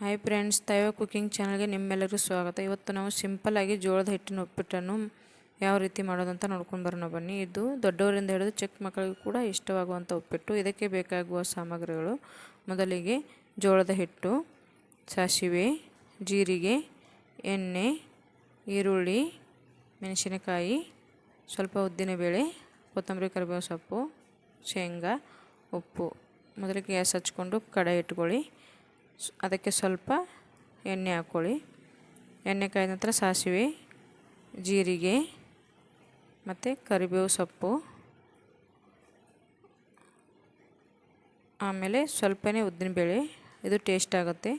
Hi friends ತೈವ cooking ಚಾನಲ್ಗೆ ನಿಮ್ಮೆಲ್ಲರಿಗೂ ಸ್ವಾಗತ. ಇವತ್ತು ನಾವು ಸಿಂಪಲ್ಲಾಗಿ ಜೋಳದ ಹಿಟ್ಟಿನ ಉಪ್ಪಿಟ್ಟನ್ನು ಯಾವ ರೀತಿ ಮಾಡೋದಂತ ನೋಡ್ಕೊಂಡು ಬರೋಣ ಬನ್ನಿ. ಇದು ದೊಡ್ಡವರಿಂದ ಹಿಡಿದು ಚಿಕ್ಕ ಮಕ್ಕಳಿಗೂ ಕೂಡ ಇಷ್ಟವಾಗುವಂಥ ಉಪ್ಪಿಟ್ಟು. ಇದಕ್ಕೆ ಬೇಕಾಗುವ ಸಾಮಗ್ರಿಗಳು. ಮೊದಲಿಗೆ ಜೋಳದ ಹಿಟ್ಟು, ಸಾಸಿವೆ, ಜೀರಿಗೆ, ಎಣ್ಣೆ, ಈರುಳ್ಳಿ, ಮೆಣಸಿನಕಾಯಿ, ಸ್ವಲ್ಪ ಉದ್ದಿನಬೇಳೆ ಕೊತ್ತಂಬರಿ ಕರಿಬೇವು ಸೊಪ್ಪು, ಶೇಂಗಾ, ಉಪ್ಪು. ಮೊದಲಿಗೆ ಗ್ಯಾಸ್ ಹಚ್ಕೊಂಡು ಕಡಾಯಿ ಇಟ್ಕೊಳ್ಳಿ. ಅದಕ್ಕೆ ಸ್ವಲ್ಪ ಎಣ್ಣೆ ಹಾಕ್ಕೊಳ್ಳಿ. ಎಣ್ಣೆ ಕಾಯ್ದ ನಂತರ ಸಾಸಿವೆ, ಜೀರಿಗೆ ಮತ್ತು ಕರಿಬೇವು ಸೊಪ್ಪು. ಆಮೇಲೆ ಸ್ವಲ್ಪನೇ ಉದ್ದಿನಬೇಳೆ ಇದು ಟೇಸ್ಟ್ ಆಗುತ್ತೆ.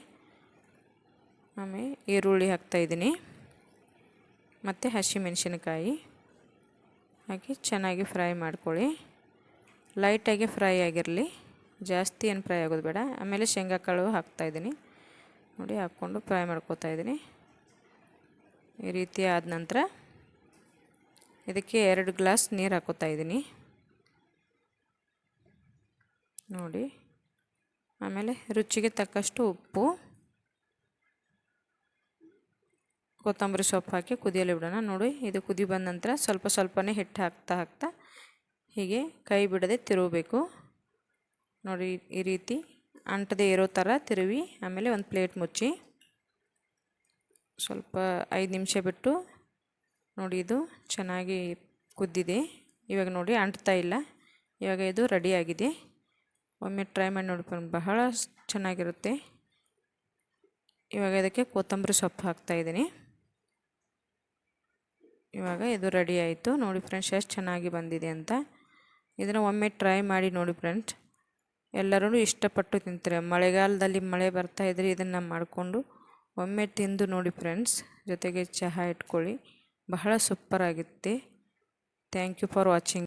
ಆಮೇಲೆ ಈರುಳ್ಳಿ ಹಾಕ್ತಾಯಿದ್ದೀನಿ ಮತ್ತು ಹಸಿಮೆಣಸಿನಕಾಯಿ ಹಾಕಿ ಚೆನ್ನಾಗಿ ಫ್ರೈ ಮಾಡ್ಕೊಳ್ಳಿ. ಲೈಟಾಗಿ ಫ್ರೈ ಆಗಿರಲಿ. ಜಾಸ್ತಿ ಏನು ಫ್ರೈ ಆಗೋದು ಬೇಡ. ಆಮೇಲೆ ಶೇಂಗಾ ಕಾಳು ಹಾಕ್ತಾಯಿದ್ದೀನಿ ನೋಡಿ, ಹಾಕ್ಕೊಂಡು ಫ್ರೈ ಮಾಡ್ಕೋತಾ ಇದ್ದೀನಿ. ಈ ರೀತಿ ಆದ ನಂತರ ಇದಕ್ಕೆ ಎರಡು ಗ್ಲಾಸ್ ನೀರು ಹಾಕೋತಾ ಇದ್ದೀನಿ. ನೋಡಿ, ಆಮೇಲೆ ರುಚಿಗೆ ತಕ್ಕಷ್ಟು ಉಪ್ಪು, ಕೊತ್ತಂಬರಿ ಸೊಪ್ಪು ಹಾಕಿ ಕುದಿಯಲು ಬಿಡೋಣ. ನೋಡಿ, ಇದು ಕುದಿ ಬಂದ ನಂತರ ಸ್ವಲ್ಪ ಸ್ವಲ್ಪನೇ ಹಿಟ್ಟು ಹಾಕ್ತಾ ಹಾಕ್ತಾ ಹೀಗೆ ಕೈ ಬಿಡದೆ ತಿರುಗಬೇಕು. ನೋಡಿ ಈ ರೀತಿ ಅಂಟದೇ ಇರೋ ಥರ ತಿರುವಿ, ಆಮೇಲೆ ಒಂದು ಪ್ಲೇಟ್ ಮುಚ್ಚಿ. ಸ್ವಲ್ಪ ಐದು ನಿಮಿಷ ಬಿಟ್ಟು ನೋಡಿ ಇದು ಚೆನ್ನಾಗಿ ಕುದ್ದಿದೆ. ಇವಾಗ ನೋಡಿ ಅಂಟ್ತಾ ಇಲ್ಲ. ಇವಾಗ ಇದು ರೆಡಿಯಾಗಿದೆ ಒಮ್ಮೆ ಟ್ರೈ ಮಾಡಿ ನೋಡ್ಕೊಂಡು ಬಹಳ ಚೆನ್ನಾಗಿರುತ್ತೆ. ಇವಾಗ ಇದಕ್ಕೆ ಕೊತ್ತಂಬರಿ ಸೊಪ್ಪು ಹಾಕ್ತಾಯಿದ್ದೀನಿ ಇವಾಗ ಇದು ರೆಡಿ ಆಯಿತು. ನೋಡಿ ಫ್ರೆಂಡ್ಸ್, ಎಷ್ಟು ಚೆನ್ನಾಗಿ ಬಂದಿದೆ ಅಂತ. ಇದನ್ನು ಒಮ್ಮೆ ಟ್ರೈ ಮಾಡಿ ನೋಡಿ ಫ್ರೆಂಡ್ಸ್. ಎಲ್ಲರೂ ಇಷ್ಟಪಟ್ಟು ತಿಂತಾರೆ. ಮಳೆಗಾಲದಲ್ಲಿ ಮಳೆ ಬರ್ತಾ ಇದ್ರೆ ಇದನ್ನು ಮಾಡಿಕೊಂಡು ಒಮ್ಮೆ ತಿಂದು ನೋಡಿ ಫ್ರೆಂಡ್ಸ್ ಜೊತೆಗೆ ಚಹಾ ಇಟ್ಕೊಳ್ಳಿ. ಬಹಳ ಸೂಪರ್ ಆಗುತ್ತೆ ಥ್ಯಾಂಕ್ ಯು ಫಾರ್ ವಾಚಿಂಗ್